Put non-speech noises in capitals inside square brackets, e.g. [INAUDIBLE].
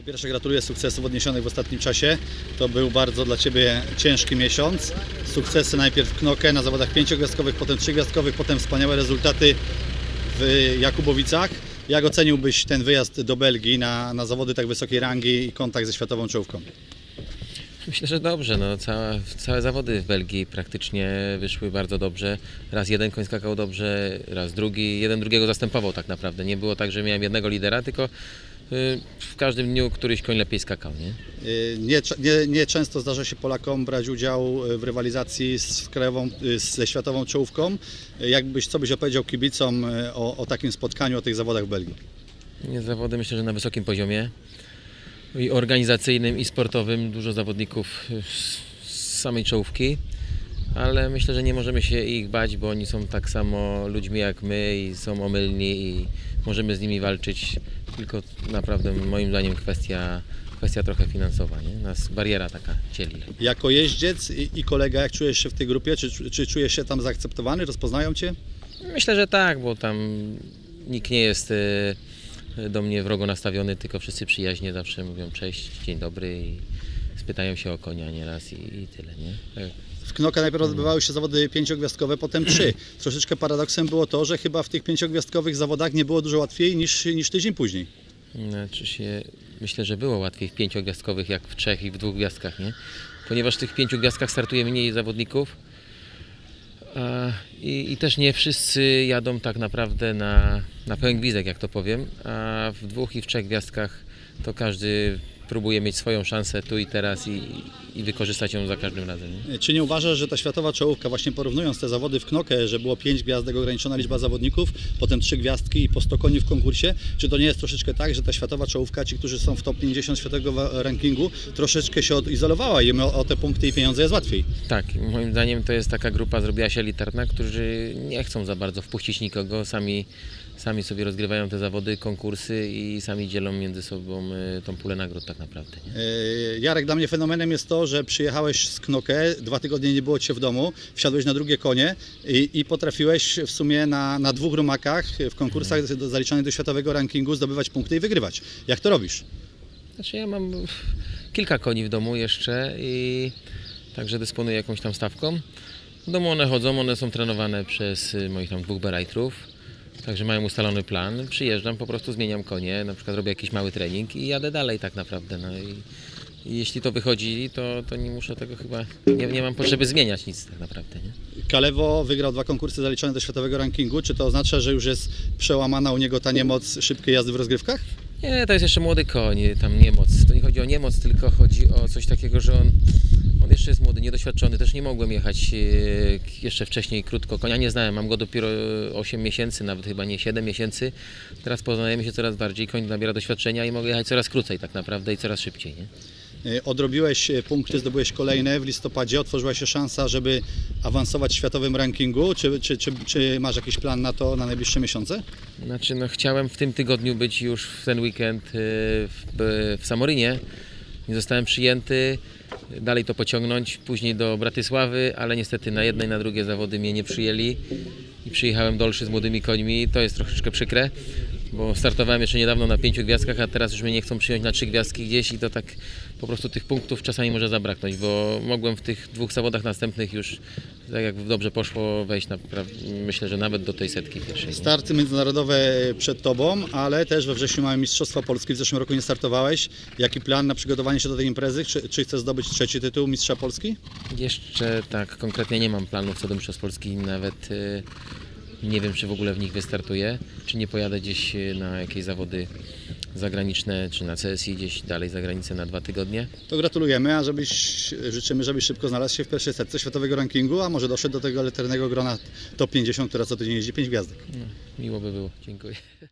Po pierwsze gratuluję sukcesów odniesionych w ostatnim czasie. To był bardzo dla Ciebie ciężki miesiąc. Sukcesy najpierw w Knokę na zawodach pięciogwiazdkowych, potem trzygwiazdkowych, potem wspaniałe rezultaty w Jakubowicach. Jak oceniłbyś ten wyjazd do Belgii na, na zawody tak wysokiej rangi i kontakt ze światową czołówką? Myślę, że dobrze. No, całe, całe zawody w Belgii praktycznie wyszły bardzo dobrze. Raz jeden koń skakał dobrze, raz drugi. Jeden drugiego zastępował tak naprawdę. Nie było tak, że miałem jednego lidera, tylko w każdym dniu któryś koń lepiej skakał. Nie? Yy, Nie, nie, nie często zdarza się Polakom brać udział w rywalizacji z krajową, ze światową czołówką. Jakbyś, co byś opowiedział kibicom o, o takim spotkaniu, o tych zawodach w Belgii? Nie, Zawody myślę, że na wysokim poziomie. I organizacyjnym, i sportowym. Dużo zawodników y, z samej czołówki. Ale myślę, że nie możemy się ich bać, bo oni są tak samo ludźmi jak my i są omylni i możemy z nimi walczyć. Tylko naprawdę moim zdaniem kwestia, kwestia trochę finansowa. Nie? Nas bariera taka dzieli. Jako jeździec i, i kolega, jak czujesz się w tej grupie? Czy, czy czujesz się tam zaakceptowany? Rozpoznają Cię? Myślę, że tak, bo tam nikt nie jest y, do mnie wrogo nastawiony, tylko wszyscy przyjaźnie zawsze mówią cześć, dzień dobry i spytają się o konia nieraz i, i tyle, nie? Tak. W Knoka najpierw odbywały się zawody pięciogwiazdkowe, potem trzy. [CLEARS THROAT] Troszeczkę paradoksem było to, że chyba w tych pięciogwiazdkowych zawodach nie było dużo łatwiej niż, niż tydzień później. Znaczy się, myślę, że było łatwiej w pięciogwiazdkowych jak w trzech i w dwóch gwiazdkach, nie? Ponieważ w tych pięciu gwiazdkach startuje mniej zawodników a, i, i też nie wszyscy jadą tak naprawdę na, na pełen gwizdek, jak to powiem, a w dwóch i w trzech gwiazdkach to każdy próbuje mieć swoją szansę tu i teraz i, i wykorzystać ją za każdym razem. Nie? Czy nie uważasz, że ta światowa czołówka, właśnie porównując te zawody w Knokę, że było pięć gwiazdek, ograniczona liczba zawodników, potem trzy gwiazdki i po 100 koni w konkursie, czy to nie jest troszeczkę tak, że ta światowa czołówka, ci, którzy są w top 50 światowego rankingu, troszeczkę się odizolowała i o, o te punkty i pieniądze jest łatwiej? Tak, moim zdaniem to jest taka grupa, zrobiła się elitarna, którzy nie chcą za bardzo wpuścić nikogo, sami, sami sobie rozgrywają te zawody, konkursy i sami dzielą między sobą y, tą pulę nagród tak naprawdę. Nie? E, Jarek, dla mnie fenomenem jest to, że przyjechałeś z Knokę, dwa tygodnie nie było Cię w domu, wsiadłeś na drugie konie i, i potrafiłeś w sumie na, na dwóch rumakach w konkursach do- zaliczanych do światowego rankingu zdobywać punkty i wygrywać. Jak to robisz? Znaczy ja mam kilka koni w domu jeszcze i także dysponuję jakąś tam stawką. W domu one chodzą, one są trenowane przez y, moich tam dwóch berajtrów. Także mają ustalony plan. Przyjeżdżam, po prostu zmieniam konie, na przykład robię jakiś mały trening i jadę dalej tak naprawdę. No i, i jeśli to wychodzi, to, to nie muszę tego chyba, nie, nie mam potrzeby zmieniać nic tak naprawdę. Nie? Kalewo wygrał dwa konkursy zaliczone do światowego rankingu. Czy to oznacza, że już jest przełamana u niego ta niemoc szybkiej jazdy w rozgrywkach? Nie, to jest jeszcze młody koń, tam niemoc. To nie chodzi o niemoc, tylko chodzi o coś takiego, że on, on jeszcze jest młody, niedoświadczony. Też nie mogłem jechać e, jeszcze wcześniej krótko. Konia nie znałem, mam go dopiero 8 miesięcy, nawet chyba nie 7 miesięcy. Teraz poznajemy się coraz bardziej, koń nabiera doświadczenia i mogę jechać coraz krócej tak naprawdę i coraz szybciej. Nie? E, Odrobiłeś e, punkty, zdobyłeś kolejne w listopadzie, otworzyła się szansa, żeby awansować w światowym rankingu. Czy, czy, czy, czy masz jakiś plan na to na najbliższe miesiące? Znaczy, no, chciałem w tym tygodniu być już w ten weekend w, w Samorynie. Nie zostałem przyjęty, dalej to pociągnąć, później do Bratysławy, ale niestety na jedne i na drugie zawody mnie nie przyjęli i przyjechałem dolszy z młodymi końmi. To jest troszeczkę przykre, bo startowałem jeszcze niedawno na pięciu gwiazdkach, a teraz już mnie nie chcą przyjąć na trzy gwiazdki gdzieś i to tak po prostu tych punktów czasami może zabraknąć, bo mogłem w tych dwóch zawodach następnych już, tak jak dobrze poszło, wejść na, myślę, że nawet do tej setki pierwszej. Starty międzynarodowe przed Tobą, ale też we wrześniu mamy Mistrzostwa Polski. W zeszłym roku nie startowałeś. Jaki plan na przygotowanie się do tej imprezy? Czy, czy chcesz zdobyć trzeci tytuł Mistrza Polski? Jeszcze tak konkretnie nie mam planów co do Mistrzostw Polski, nawet y, nie wiem czy w ogóle w nich wystartuję, czy nie pojadę gdzieś y, na jakieś zawody zagraniczne, czy na CSI gdzieś dalej za granicę na dwa tygodnie. To gratulujemy, a żebyś, życzymy, żebyś szybko znalazł się w pierwszej setce światowego rankingu, a może doszedł do tego elitarnego grona top 50, która co tydzień jeździ 5 gwiazdek. No, miło by było, dziękuję.